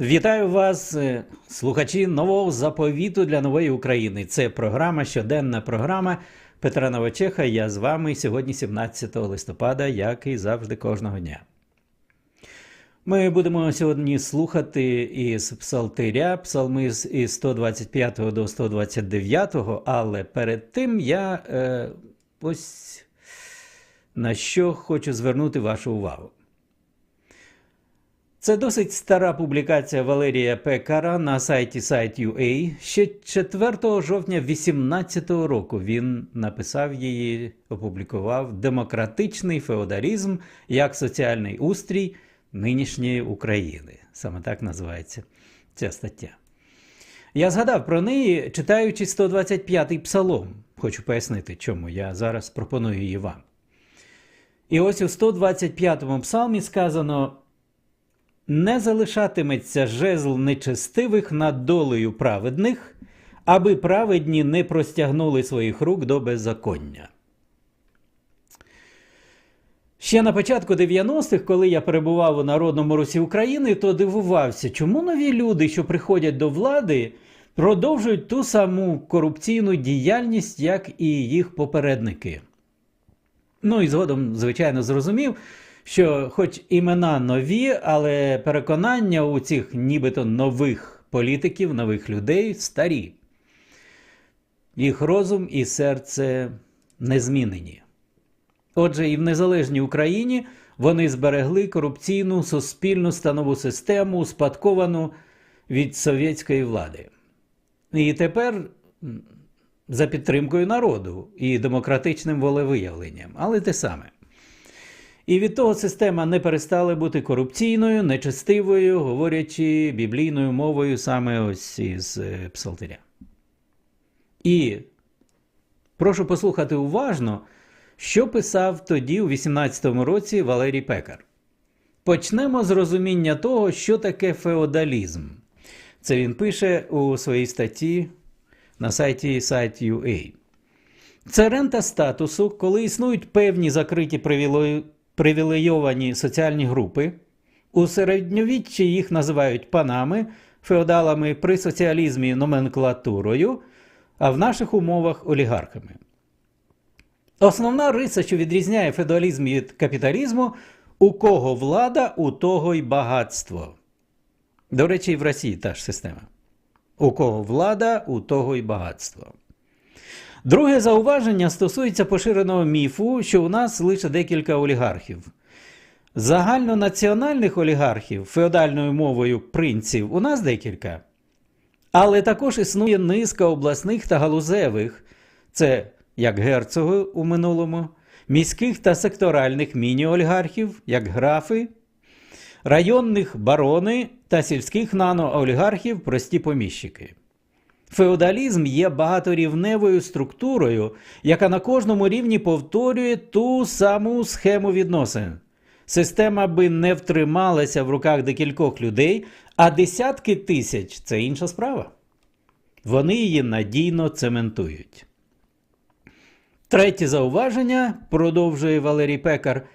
Вітаю вас, е, слухачі нового заповіту для нової України. Це програма, щоденна програма Петра Новочеха. Я з вами сьогодні, 17 листопада, як і завжди кожного дня. Ми будемо сьогодні слухати із Псалтиря, псалми з із 125 до 129, але перед тим я е, ось на що хочу звернути вашу увагу. Це досить стара публікація Валерія Пекара на сайті Site.ua. Ще 4 жовтня 2018 року він написав її, опублікував демократичний феодалізм як соціальний устрій нинішньої України. Саме так називається ця стаття. Я згадав про неї, читаючи 125-й псалом. Хочу пояснити, чому я зараз пропоную її вам. І ось у 125-му псалмі сказано. Не залишатиметься жезл нечестивих над долею праведних, аби праведні не простягнули своїх рук до беззаконня. Ще на початку 90-х, коли я перебував у Народному Русі України, то дивувався, чому нові люди, що приходять до влади, продовжують ту саму корупційну діяльність, як і їх попередники. Ну і згодом, звичайно, зрозумів, що, хоч імена нові, але переконання у цих нібито нових політиків, нових людей старі. Їх розум і серце не змінені. Отже, і в незалежній Україні вони зберегли корупційну суспільну станову систему, успадковану від совєтської влади. І тепер за підтримкою народу і демократичним волевиявленням, але те саме. І від того система не перестала бути корупційною, нечестивою, говорячи біблійною мовою саме ось із е, Псалтиря. І прошу послухати уважно, що писав тоді, у 18-му році, Валерій Пекар. Почнемо з розуміння того, що таке феодалізм. Це він пише у своїй статті на сайті Site.ua. Це рента статусу, коли існують певні закриті привілеї привілейовані соціальні групи. У середньовіччі їх називають панами, феодалами при соціалізмі номенклатурою, а в наших умовах олігархами. Основна риса, що відрізняє феодалізм від капіталізму, у кого влада, у того й багатство. До речі, і в Росії та ж система. У кого влада, у того й багатство. Друге зауваження стосується поширеного міфу, що у нас лише декілька олігархів. Загальнонаціональних олігархів феодальною мовою принців у нас декілька. Але також існує низка обласних та галузевих, це як герцоги у минулому, міських та секторальних міні-олігархів, як графи, районних барони та сільських наноолігархів прості поміщики. Феодалізм є багаторівневою структурою, яка на кожному рівні повторює ту саму схему відносин. Система би не втрималася в руках декількох людей, а десятки тисяч це інша справа. Вони її надійно цементують. Третє зауваження, продовжує Валерій Пекар,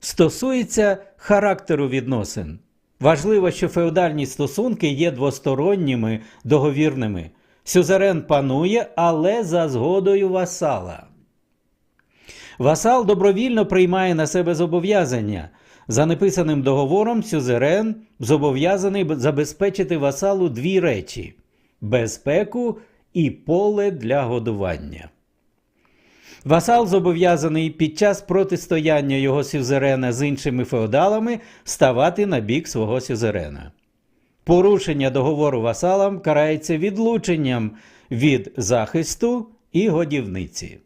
стосується характеру відносин. Важливо, що феодальні стосунки є двосторонніми договірними. Сюзерен панує, але за згодою васала. Васал добровільно приймає на себе зобов'язання. За неписаним договором Сюзерен зобов'язаний забезпечити васалу дві речі безпеку і поле для годування. Васал зобов'язаний під час протистояння його сюзерена з іншими феодалами ставати на бік свого сюзерена. Порушення договору васалам карається відлученням від захисту і годівниці.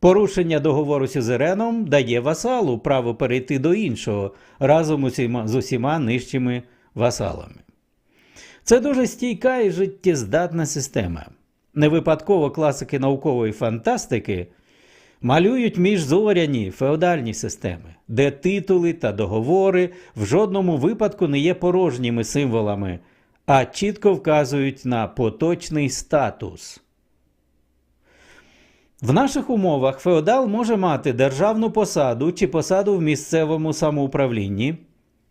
Порушення договору сюзереном дає васалу право перейти до іншого разом з усіма нижчими васалами. Це дуже стійка і життєздатна система. Не випадково класики наукової фантастики малюють міжзоряні феодальні системи, де титули та договори в жодному випадку не є порожніми символами, а чітко вказують на поточний статус. В наших умовах феодал може мати державну посаду чи посаду в місцевому самоуправлінні,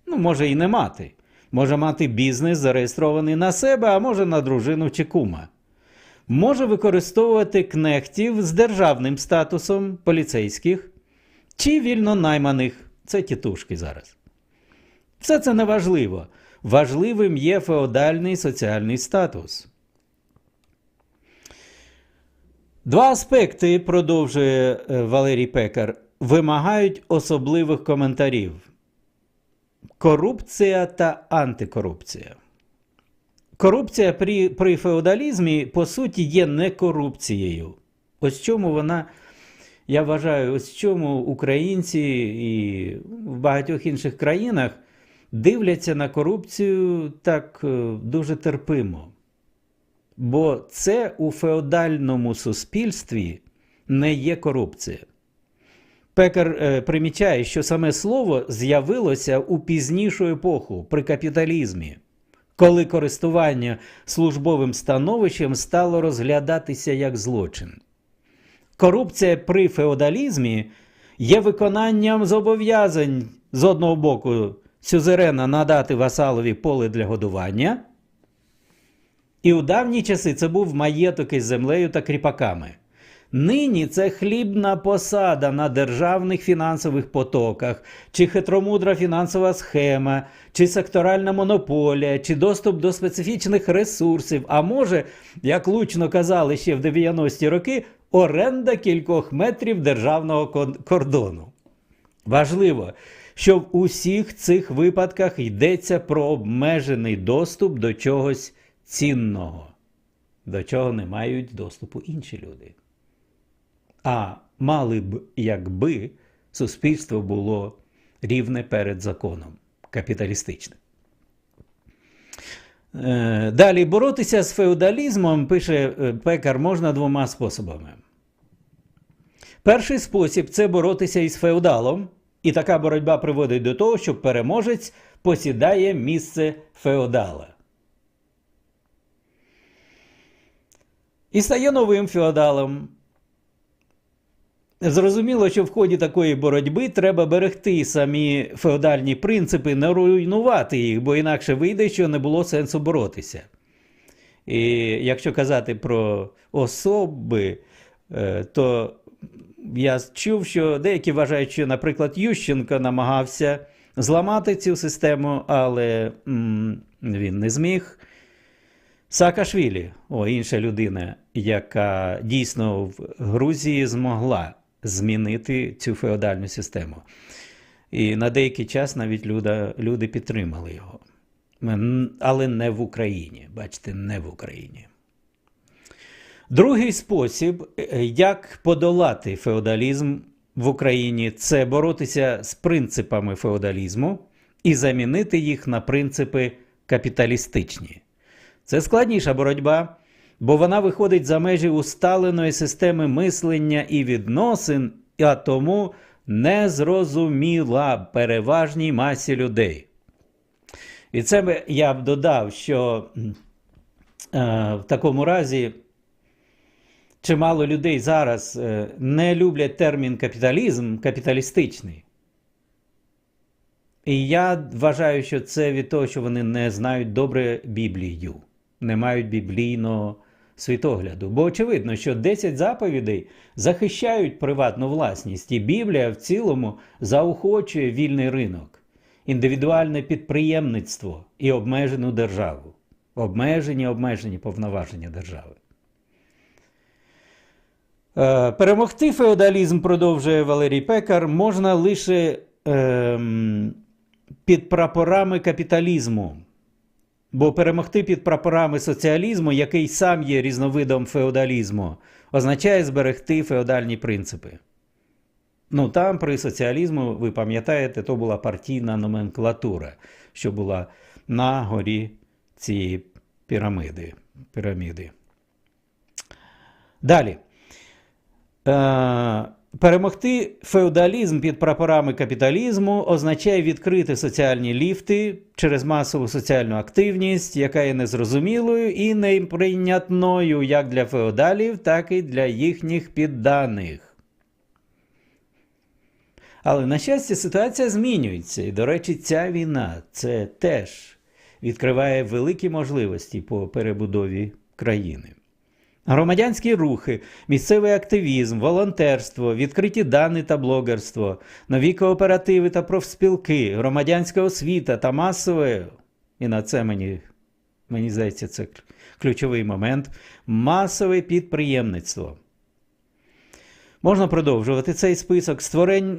ну, може і не мати. може мати бізнес зареєстрований на себе, а може на дружину чи кума. Може використовувати кнехтів з державним статусом поліцейських чи вільно найманих. Це тітушки зараз. Все це не важливо. Важливим є феодальний соціальний статус. Два аспекти, продовжує е, Валерій Пекар, вимагають особливих коментарів: корупція та антикорупція. Корупція при, при феодалізмі, по суті, є не корупцією. Ось чому вона, я вважаю, ось чому українці і в багатьох інших країнах дивляться на корупцію так е, дуже терпимо. Бо це у феодальному суспільстві не є корупція. Пекар е, примічає, що саме слово з'явилося у пізнішу епоху при капіталізмі, коли користування службовим становищем стало розглядатися як злочин. Корупція при феодалізмі є виконанням зобов'язань з одного боку сюзерена надати васалові поле для годування. І у давні часи це був маєток із землею та кріпаками. Нині це хлібна посада на державних фінансових потоках, чи хитромудра фінансова схема, чи секторальна монополія, чи доступ до специфічних ресурсів, а може, як лучно казали ще в 90-ті роки, оренда кількох метрів державного кордону. Важливо, що в усіх цих випадках йдеться про обмежений доступ до чогось цінного, до чого не мають доступу інші люди. А мали б, якби суспільство було рівне перед законом, капіталістичне. Е, Далі боротися з феодалізмом, пише е, пекар, можна двома способами. Перший спосіб це боротися із феодалом, і така боротьба приводить до того, що переможець посідає місце феодала. І стає новим феодалом. Зрозуміло, що в ході такої боротьби треба берегти самі феодальні принципи, не руйнувати їх, бо інакше вийде, що не було сенсу боротися. І якщо казати про особи, е, то я чув, що деякі вважають, що, наприклад, Ющенко намагався зламати цю систему, але він не зміг. Саакашвілі, о, інша людина, яка дійсно в Грузії змогла змінити цю феодальну систему. І на деякий час навіть люди, люди підтримали його. Але не в Україні. Бачите, не в Україні. Другий спосіб, е, як подолати феодалізм в Україні, це боротися з принципами феодалізму і замінити їх на принципи капіталістичні. Це складніша боротьба, бо вона виходить за межі усталеної системи мислення і відносин, а тому незрозуміла переважній масі людей. І це я б додав, що е, в такому разі чимало людей зараз е, не люблять термін капіталізм капіталістичний. І я вважаю, що це від того, що вони не знають добре Біблію, не мають біблійного світогляду. Бо очевидно, що 10 заповідей захищають приватну власність, і Біблія в цілому заохочує вільний ринок, індивідуальне підприємництво і обмежену державу. Обмежені, обмежені повноваження держави. Е, Перемогти феодалізм, продовжує Валерій Пекар, можна лише ем, під прапорами капіталізму. Бо перемогти під прапорами соціалізму, який сам є різновидом феодалізму, означає зберегти феодальні принципи. Ну, там при соціалізму, ви пам'ятаєте, то була партійна номенклатура, що була на горі цієї пірамиди. піраміди. Далі. Е, Перемогти феодалізм під прапорами капіталізму означає відкрити соціальні ліфти через масову соціальну активність, яка є незрозумілою і неприйнятною як для феодалів, так і для їхніх підданих. Але, на щастя, ситуація змінюється. І, до речі, ця війна це теж відкриває великі можливості по перебудові країни. Громадянські рухи, місцевий активізм, волонтерство, відкриті дані та блогерство, нові кооперативи та профспілки, громадянська освіта та масове, і на це мені, мені здається, це ключовий момент, масове підприємництво. Можна продовжувати цей список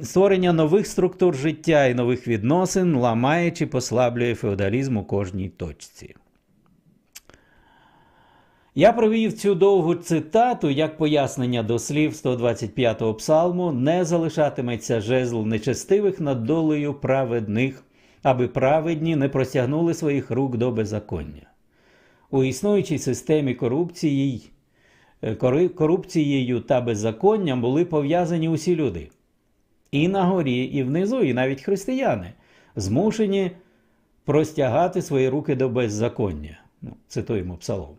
створення нових структур життя і нових відносин, ламає чи послаблює феодалізм у кожній точці. Я провів цю довгу цитату як пояснення до слів 125-го псалму не залишатиметься жезл нечестивих над долею праведних, аби праведні не простягнули своїх рук до беззаконня. У існуючій системі корупції, е, корупцією та беззаконням були пов'язані усі люди. І на горі, і внизу, і навіть християни, змушені простягати свої руки до беззаконня. Ну, цитуємо псалом.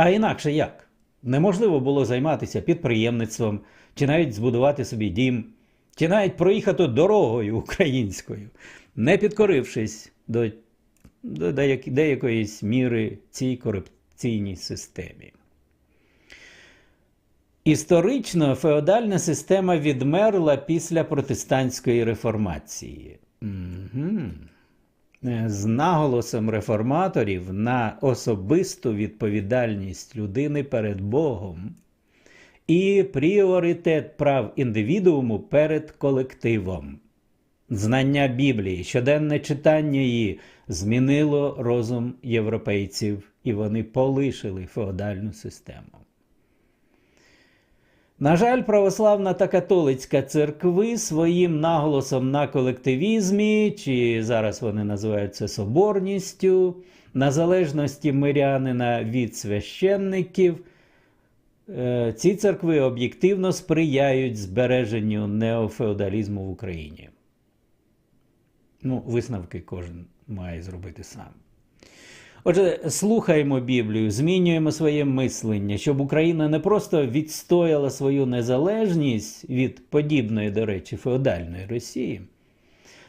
А інакше як? Неможливо було займатися підприємництвом, чи навіть збудувати собі дім, чи навіть проїхати дорогою українською, не підкорившись до, до деяк- деякоїсь міри цій корупційній системі. Історично феодальна система відмерла після протестантської реформації. Угу з наголосом реформаторів на особисту відповідальність людини перед Богом і пріоритет прав індивідууму перед колективом. Знання Біблії, щоденне читання її змінило розум європейців, і вони полишили феодальну систему. На жаль, православна та католицька церкви своїм наголосом на колективізмі, чи зараз вони називають це соборністю, на залежності мирянина від священників, е, ці церкви об'єктивно сприяють збереженню неофеодалізму в Україні. Ну, висновки кожен має зробити сам. Отже, слухаємо Біблію, змінюємо своє мислення, щоб Україна не просто відстояла свою незалежність від подібної, до речі, феодальної Росії,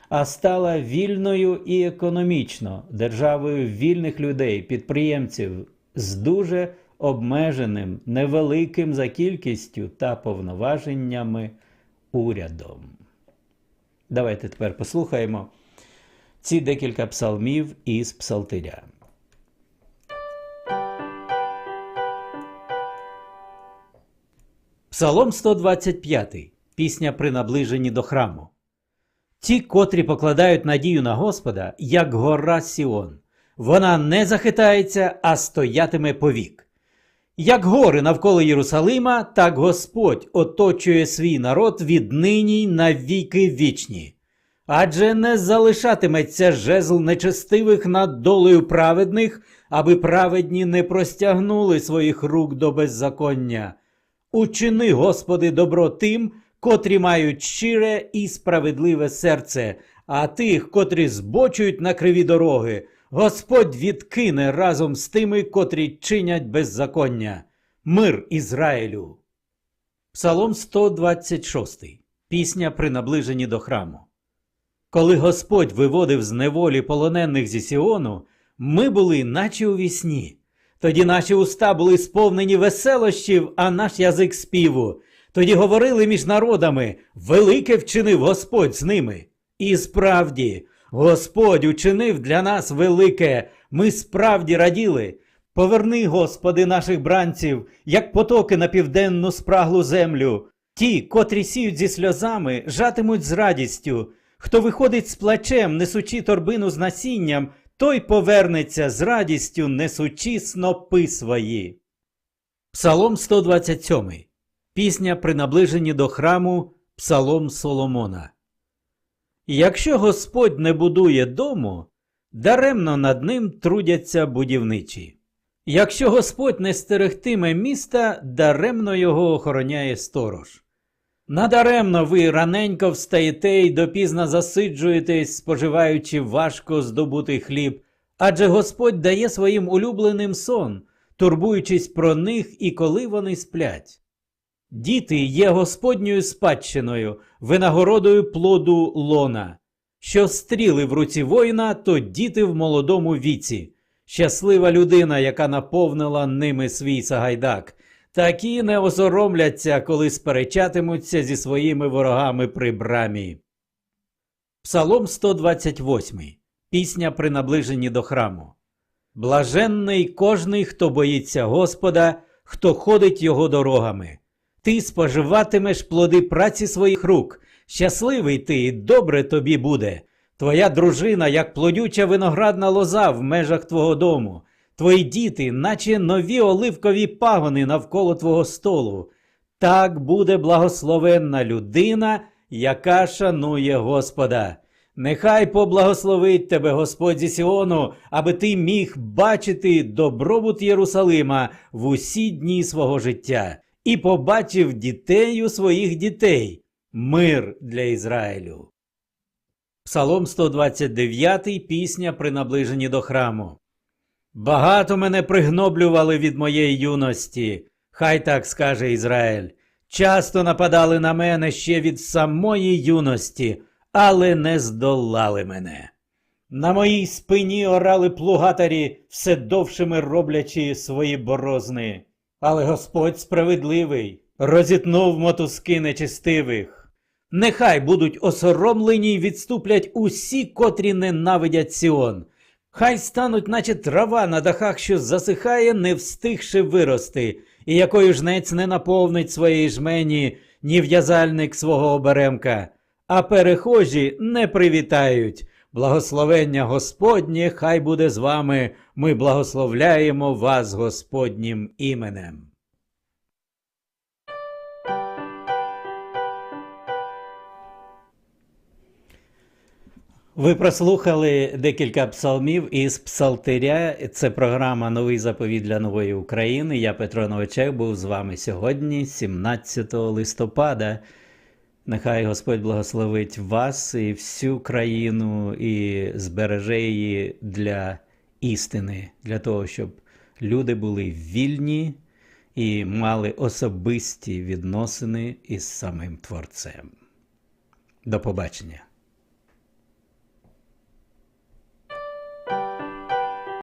а стала вільною і економічно державою вільних людей, підприємців з дуже обмеженим, невеликим за кількістю та повноваженнями урядом. Давайте тепер послухаємо ці декілька псалмів із псалтиря. Псалом 125. Пісня при наближенні до храму. Ті, котрі покладають надію на Господа, як гора Сіон. Вона не захитається, а стоятиме повік. Як гори навколо Єрусалима, так Господь оточує свій народ віднині на віки вічні. Адже не залишатиметься жезл нечестивих над долею праведних, аби праведні не простягнули своїх рук до беззаконня. Учини, Господи, добро тим, котрі мають щире і справедливе серце, а тих, котрі збочують на криві дороги, Господь відкине разом з тими, котрі чинять беззаконня. Мир Ізраїлю. Псалом 126. Пісня при наближенні до храму. Коли Господь виводив з неволі полонених зі Сіону, ми були, наче у вісні. Тоді наші уста були сповнені веселощів, а наш язик співу. Тоді говорили між народами велике вчинив Господь з ними. І справді, Господь учинив для нас велике, ми справді раділи. Поверни, Господи, наших бранців, як потоки на південну спраглу землю. Ті, котрі сіють зі сльозами, жатимуть з радістю. Хто виходить з плачем, несучи торбину з насінням, той повернеться з радістю, несучи снопи свої. Псалом 127. Пісня при наближенні до храму Псалом Соломона. Якщо Господь не будує дому, даремно над ним трудяться будівничі. Якщо Господь не стерегтиме міста, даремно його охороняє сторож. Надаремно ви раненько встаєте й допізно засиджуєтесь, споживаючи важко здобутий хліб, адже Господь дає своїм улюбленим сон, турбуючись про них і коли вони сплять. Діти є Господньою спадщиною, винагородою плоду лона. Що стріли в руці воїна, то діти в молодому віці. Щаслива людина, яка наповнила ними свій сагайдак. Такі не осоромляться, коли сперечатимуться зі своїми ворогами при брамі. Псалом 128. Пісня при наближенні до храму. Блаженний кожний, хто боїться Господа, хто ходить його дорогами. Ти споживатимеш плоди праці своїх рук. Щасливий ти, і добре тобі буде. Твоя дружина, як плодюча виноградна лоза в межах твого дому, твої діти, наче нові оливкові пагони навколо твого столу. Так буде благословенна людина, яка шанує Господа. Нехай поблагословить тебе Господь зі Сіону, аби ти міг бачити добробут Єрусалима в усі дні свого життя, і побачив дітей у своїх дітей, мир для Ізраїлю. Псалом 129, пісня при наближенні до храму. Багато мене пригноблювали від моєї юності, хай так скаже Ізраїль. Часто нападали на мене ще від самої юності, але не здолали мене. На моїй спині орали плугатарі, все довшими роблячи свої борозни. Але Господь справедливий, розітнув мотузки нечистивих. Нехай будуть осоромлені й відступлять усі, котрі ненавидять Сіон. Хай стануть, наче трава на дахах, що засихає, не встигши вирости, і якою жнець не наповнить своєї жмені, ні в'язальник свого оберемка, а перехожі не привітають. Благословення Господнє, хай буде з вами. Ми благословляємо вас Господнім іменем. Ви прослухали декілька псалмів із Псалтиря. Це програма Новий заповіт для нової України. Я Петро Новичек був з вами сьогодні, 17 листопада. Нехай Господь благословить вас і всю країну і збереже її для істини, для того, щоб люди були вільні і мали особисті відносини із самим Творцем. До побачення.